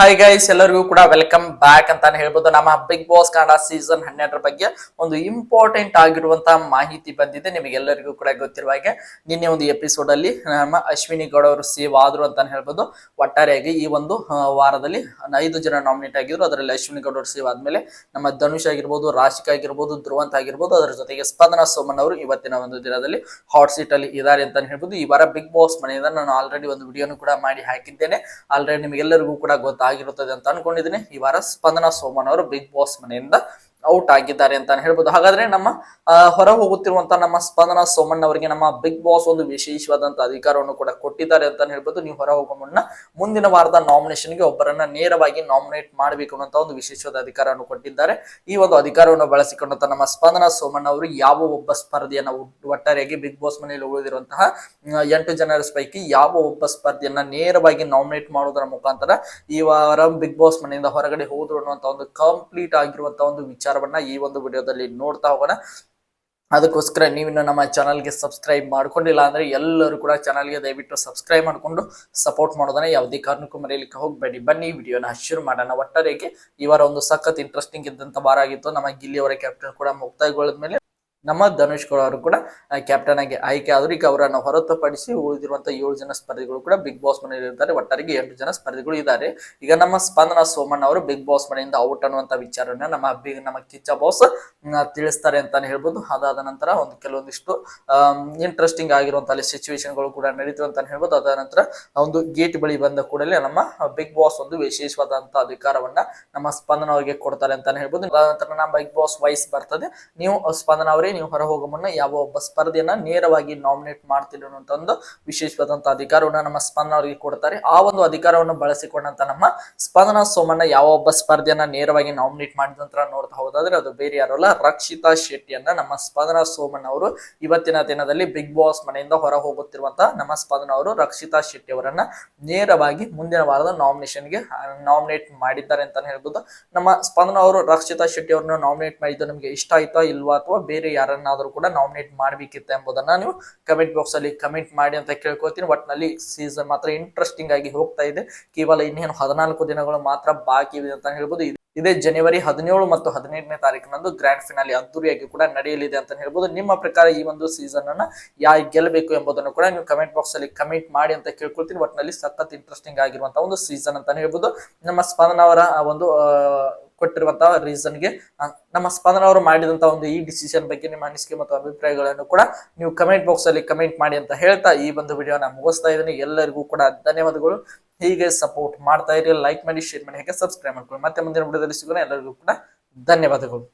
Hi guys ಎಲ್ಲರಿಗೂ ಕೂಡ welcome back ಅಂತಾನೆ ಹೇಳ್ಬೋದು. ನಮ್ಮ ಬಿಗ್ ಬಾಸ್ ಕನ್ನಡ ಸೀಸನ್ ಹನ್ನೆರಡರ ಬಗ್ಗೆ ಒಂದು ಇಂಪಾರ್ಟೆಂಟ್ ಆಗಿರುವಂತಹ ಮಾಹಿತಿ ಬಂದಿದೆ. ನಿಮಗೆ ಎಲ್ಲರಿಗೂ ಕೂಡ ಗೊತ್ತಿರುವ ಹಾಗೆ ನಿನ್ನೆ ಒಂದು ಎಪಿಸೋಡ್ ಅಲ್ಲಿ ನಮ್ಮ ಅಶ್ವಿನಿ ಗೌಡ ಅವರು ಸೇವ್ ಆದ್ರು ಅಂತಾನೆ ಹೇಳ್ಬೋದು. ಒಟ್ಟಾರೆಯಾಗಿ ಈ ಒಂದು ವಾರದಲ್ಲಿ ಐದು ಜನ ನಾಮಿನೇಟ್ ಆಗಿದ್ರು. ಅದರಲ್ಲಿ ಅಶ್ವಿನಿ ಗೌಡ ಅವರು ಸೇವ್ ಆದ್ಮೇಲೆ ನಮ್ಮ ಧನುಷ್ ಆಗಿರ್ಬೋದು, ರಾಶಿಕಾ ಆಗಿರ್ಬೋದು, ಧ್ರುವಂತ್ ಆಗಿರ್ಬೋದು, ಅದರ ಜೊತೆಗೆ ಸ್ಪಂದನ ಸೋಮನ್ ಅವರು ಇವತ್ತಿನ ಒಂದು ದಿನದಲ್ಲಿ ಹಾಟ್ ಸೀಟ್ ಅಲ್ಲಿ ಇದ್ದಾರೆ ಅಂತಾನೆ ಹೇಳ್ಬೋದು. ಈ ವಾರ ಬಿಗ್ ಬಾಸ್ ಮನೆಯಿಂದ ನಾನು ಆಲ್ರೆಡಿ ಒಂದು ವಿಡಿಯೋನು ಕೂಡ ಮಾಡಿ ಹಾಕಿದ್ದೇನೆ. ಆಲ್ರೆಡಿ ನಿಮಗೆಲ್ಲರಿಗೂ ಕೂಡ ಗೊತ್ತಾಗಿರುತ್ತದೆ ಅಂತ ಅನ್ಕೊಂಡಿದ್ದೀನಿ. ಈ ವಾರ ಸ್ಪಂದನ ಸೋಮನ್ ಅವರು ಬಿಗ್ ಬಾಸ್ ಮನೆಯಿಂದ ಔಟ್ ಆಗಿದ್ದಾರೆ ಅಂತ ಹೇಳ್ಬೋದು. ಹಾಗಾದ್ರೆ ನಮ್ಮ ಹೊರ ಹೋಗುತ್ತಿರುವಂತಹ ನಮ್ಮ ಸ್ಪಂದನ ಸೋಮಣ್ಣ ಅವರಿಗೆ ನಮ್ಮ ಬಿಗ್ ಬಾಸ್ ಒಂದು ವಿಶೇಷವಾದಂತಹ ಅಧಿಕಾರವನ್ನು ಕೂಡ ಕೊಟ್ಟಿದ್ದಾರೆ ಅಂತ ಹೇಳ್ಬೋದು. ನೀವು ಹೊರ ಹೋಗುವ ಮುನ್ನ ಮುಂದಿನ ವಾರದ ನಾಮಿನೇಷನ್ಗೆ ಒಬ್ಬರನ್ನ ನೇರವಾಗಿ ನಾಮಿನೇಟ್ ಮಾಡಬೇಕು ಅನ್ನೋ ಒಂದು ವಿಶೇಷವಾದ ಅಧಿಕಾರವನ್ನು ಕೊಟ್ಟಿದ್ದಾರೆ. ಈ ಒಂದು ಅಧಿಕಾರವನ್ನು ಬಳಸಿಕೊಂಡಂತ ನಮ್ಮ ಸ್ಪಂದನ ಸೋಮಣ್ಣ ಅವರು ಯಾವ ಒಬ್ಬ ಸ್ಪರ್ಧೆಯನ್ನ ಒಟ್- ಒಟ್ಟಾರೆಯಾಗಿ ಬಿಗ್ ಬಾಸ್ ಮನೆಯಲ್ಲಿ ಉಳಿದಿರುವಂತಹ ಎಂಟು ಜನರ ಪೈಕಿ ಯಾವ ಒಬ್ಬ ಸ್ಪರ್ಧೆಯನ್ನ ನೇರವಾಗಿ ನಾಮಿನೇಟ್ ಮಾಡೋದರ ಮುಖಾಂತರ ಈ ವಾರ ಬಿಗ್ ಬಾಸ್ ಮನೆಯಿಂದ ಹೊರಗಡೆ ಹೋದ್ರು ಅನ್ನುವಂತಹ ಒಂದು ಕಂಪ್ಲೀಟ್ ಆಗಿರುವಂತಹ ಒಂದು ವಿಚಾರವನ್ನ ಈ ಒಂದು ವಿಡಿಯೋದಲ್ಲಿ ನೋಡ್ತಾ ಹೋಗೋಣ. ಅದಕ್ಕೋಸ್ಕರ ನೀವಿನ್ನು ನಮ್ಮ ಚಾನಲ್ಗೆ ಸಬ್ಸ್ಕ್ರೈಬ್ ಮಾಡ್ಕೊಂಡಿಲ್ಲ ಅಂದ್ರೆ ಎಲ್ಲರೂ ಕೂಡ ಚಾನಲ್ಗೆ ದಯವಿಟ್ಟು ಸಬ್ಸ್ಕ್ರೈಬ್ ಮಾಡಿಕೊಂಡು ಸಪೋರ್ಟ್ ಮಾಡೋದನ್ನ ಯಾವುದೇ ಕಾರಣಕ್ಕೂ ಮರೆಯಲಿಕ್ಕೆ ಹೋಗಬೇಡಿ. ಬನ್ನಿ, ವಿಡಿಯೋನ ಶುರು ಮಾಡೋಣ. ಒಟ್ಟಾರೆಗೆ ಈ ವಾರ ಒಂದು ಸಖತ್ ಇಂಟ್ರೆಸ್ಟಿಂಗ್ ಇದ್ದಂತ ವಾರ ಆಗಿತ್ತು. ನಮ್ಮ ಗಿಲ್ಲಿ ಅವರ ಕ್ಯಾಪ್ಟನ್ ಕೂಡ ಮುಕ್ತಾಯಗೊಳ್ಳದ ಮೇಲೆ ನಮ್ಮ ಧನುಷ್ ಗೌಡ ಅವರು ಕೂಡ ಕ್ಯಾಪ್ಟನ್ ಆಗಿ ಆಯ್ಕೆ ಆದ್ರು ಈಗ ಅವರನ್ನು ಹೊರತುಪಡಿಸಿ ಉಳಿದಿರುವಂತಹ ಏಳು ಜನ ಸ್ಪರ್ಧಿಗಳು ಕೂಡ ಬಿಗ್ ಬಾಸ್ ಮನೆಯಲ್ಲಿ ಇರ್ತಾರೆ ಒಟ್ಟಾರಿಗೆ ಎಂಟು ಜನ ಸ್ಪರ್ಧಿಗಳು ಇದ್ದಾರೆ. ಈಗ ನಮ್ಮ ಸ್ಪಂದನ ಸೋಮಣ್ಣ ಅವರು ಬಿಗ್ ಬಾಸ್ ಮನೆಯಿಂದ ಔಟ್ ಅನ್ನುವಂತ ವಿಚಾರವನ್ನ ನಮ್ಮ ಬಿಗ್ ನಮ್ಮ ಕಿಚ್ಚ ಬಾಸ್ ತಿಳಿಸ್ತಾರೆ ಅಂತಾನೆ ಹೇಳ್ಬೋದು. ಅದಾದ ನಂತರ ಒಂದು ಕೆಲವೊಂದಿಷ್ಟು ಇಂಟ್ರೆಸ್ಟಿಂಗ್ ಆಗಿರುವಂತ ಅಲ್ಲಿ ಸಿಚುವೇಶನ್ಗಳು ಕೂಡ ನಡೀತು ಅಂತಾನೆ ಹೇಳ್ಬೋದು. ಅದಾದ ನಂತರ ಒಂದು ಗೇಟ್ ಬಳಿ ಬಂದ ಕೂಡಲೇ ನಮ್ಮ ಬಿಗ್ ಬಾಸ್ ಒಂದು ವಿಶೇಷವಾದಂತಹ ಅಧಿಕಾರವನ್ನ ನಮ್ಮ ಸ್ಪಂದನ ಅವರಿಗೆ ಕೊಡ್ತಾರೆ ಅಂತಾನೆ ಹೇಳ್ಬೋದು. ಅದಾದ ನಂತರ ನಮ್ಮ ಬಿಗ್ ಬಾಸ್ ವೈಸ್ ಬರ್ತದೆ. ನೀವು ಸ್ಪಂದನ ಅವರೇ ನೀವು ಹೊರ ಹೋಗೋ ಮುನ್ನ ಯಾವ ಒಬ್ಬ ಸ್ಪರ್ಧೆಯನ್ನ ನೇರವಾಗಿ ನಾಮಿನೇಟ್ ಮಾಡ್ತಿಲ್ಲ ಅಂತ ಒಂದು ವಿಶೇಷವಾದಂತ ಅಧಿಕಾರವನ್ನ ನಮ್ಮ ಸ್ಪಂದನ ಅವರಿಗೆ ಕೊಡ್ತಾರೆ. ಆ ಒಂದು ಅಧಿಕಾರವನ್ನು ಬಳಸಿಕೊಂಡಂತ ನಮ್ಮ ಸ್ಪಂದನ ಸೋಮಣ್ಣ ಯಾವ ಒಬ್ಬ ಸ್ಪರ್ಧೆಯನ್ನ ನೇರವಾಗಿ ನಾಮಿನೇಟ್ ಮಾಡಿದಂತ ನೋಡ್ತಾ ಹೋದಾದ್ರೆ ಅದು ಬೇರೆ ಯಾರು ರಕ್ಷಿತಾ ಶೆಟ್ಟಿಯನ್ನ ನಮ್ಮ ಸ್ಪಂದನ ಸೋಮಣ್ಣ ಅವರು ಇವತ್ತಿನ ದಿನದಲ್ಲಿ ಬಿಗ್ ಬಾಸ್ ಮನೆಯಿಂದ ಹೊರ ಹೋಗುತ್ತಿರುವಂತ ನಮ್ಮ ಸ್ಪಂದನ ಅವರು ರಕ್ಷಿತಾ ಶೆಟ್ಟಿ ಅವರನ್ನ ನೇರವಾಗಿ ಮುಂದಿನ ವಾರದ ನಾಮಿನೇಷನ್ಗೆ ನಾಮಿನೇಟ್ ಮಾಡಿದ್ದಾರೆ ಅಂತಾನೆ ಹೇಳ್ಬೋದು. ನಮ್ಮ ಸ್ಪಂದನ ಅವರು ರಕ್ಷಿತಾ ಶೆಟ್ಟಿ ಅವರನ್ನ ನಾಮಿನೇಟ್ ಮಾಡಿದ್ದು ನಮಗೆ ಇಷ್ಟ ಆಯ್ತಾ ಇಲ್ವಾ ಅಥವಾ ಬೇರೆ ಯಾರನ್ನಾದ್ರೂ ಕೂಡ ನಾಮಿನೇಟ್ ಮಾಡಬೇಕಿತ್ತು ಎಂಬುದನ್ನ ನೀವು ಕಮೆಂಟ್ ಬಾಕ್ಸ್ ಅಲ್ಲಿ ಕಮೆಂಟ್ ಮಾಡಿ ಅಂತ ಕೇಳ್ಕೊತೀನಿ ಒಟ್ನಲ್ಲಿ ಸೀಸನ್ ಮಾತ್ರ ಇಂಟ್ರೆಸ್ಟಿಂಗ್ ಆಗಿ ಹೋಗ್ತಾ ಇದೆ. ಕೇವಲ ಇನ್ನೇನು ಹದಿನಾಲ್ಕು ದಿನಗಳು ಮಾತ್ರ ಬಾಕಿ ಇದೆ ಅಂತ ಹೇಳ್ಬೋದು. ಇದು- ಜನವರಿ ಹದಿನೇಳು ಮತ್ತು ಹದಿನೆಂಟನೇ ತಾರೀಕಿನಂದು ಗ್ರ್ಯಾಂಡ್ ಫಿನಾಲಿ ಅದ್ದೂರಿಯಾಗಿ ಕೂಡ ನಡೆಯಲಿದೆ ಅಂತ ಹೇಳ್ಬೋದು. ನಿಮ್ಮ ಪ್ರಕಾರ ಈ ಒಂದು ಸೀಸನ್ ಅನ್ನ ಯಾರು ಗೆಲ್ಲಬೇಕು ಎಂಬುದನ್ನು ಕೂಡ ನೀವು ಕಮೆಂಟ್ ಬಾಕ್ಸ್ ಅಲ್ಲಿ ಕಮೆಂಟ್ ಮಾಡಿ ಅಂತ ಕೇಳ್ಕೊಳ್ತೀನಿ. ಒಟ್ಟಿನಲ್ಲಿ ಸಖತ್ ಇಂಟ್ರೆಸ್ಟಿಂಗ್ ಆಗಿರುವಂತಹ ಒಂದು ಸೀಸನ್ ಅಂತಾನೆ ಹೇಳ್ಬೋದು. ನಮ್ಮ ಸ್ಪಂದನವರ ಒಂದು ಕೊಟ್ಟಿರುವಂತಹ ರೀಸನ್ಗೆ ನಮ್ಮ ಸ್ಪಂದನ ಅವರು ಮಾಡಿದಂತಹ ಒಂದು ಈ ಡಿಸಿಷನ್ ಬಗ್ಗೆ ನಿಮ್ಮ ಅನಿಸಿಕೆ ಮತ್ತು ಅಭಿಪ್ರಾಯಗಳನ್ನು ಕೂಡ ನೀವು ಕಮೆಂಟ್ ಬಾಕ್ಸ್ ಅಲ್ಲಿ ಕಮೆಂಟ್ ಮಾಡಿ ಅಂತ ಹೇಳ್ತಾ ಈ ಒಂದು ವಿಡಿಯೋನ ಮುಗಿಸ್ತಾ ಇದ್ದೀನಿ. ಎಲ್ಲರಿಗೂ ಕೂಡ ಧನ್ಯವಾದಗಳು. ಹೀಗೆ ಸಪೋರ್ಟ್ ಮಾಡ್ತಾ ಇರಿ ಲೈಕ್ ಮಾಡಿ ಶೇರ್ ಮಾಡಿ, ಹಾಗೆ ಸಬ್ಸ್ಕ್ರೈಬ್ ಮಾಡ್ಕೊಳ್ಳಿ. ಮತ್ತೆ ಮುಂದಿನ ವಿಡಿಯೋದಲ್ಲಿ ಸಿಗೋಣ. ಎಲ್ಲರಿಗೂ ಕೂಡ ಧನ್ಯವಾದಗಳು.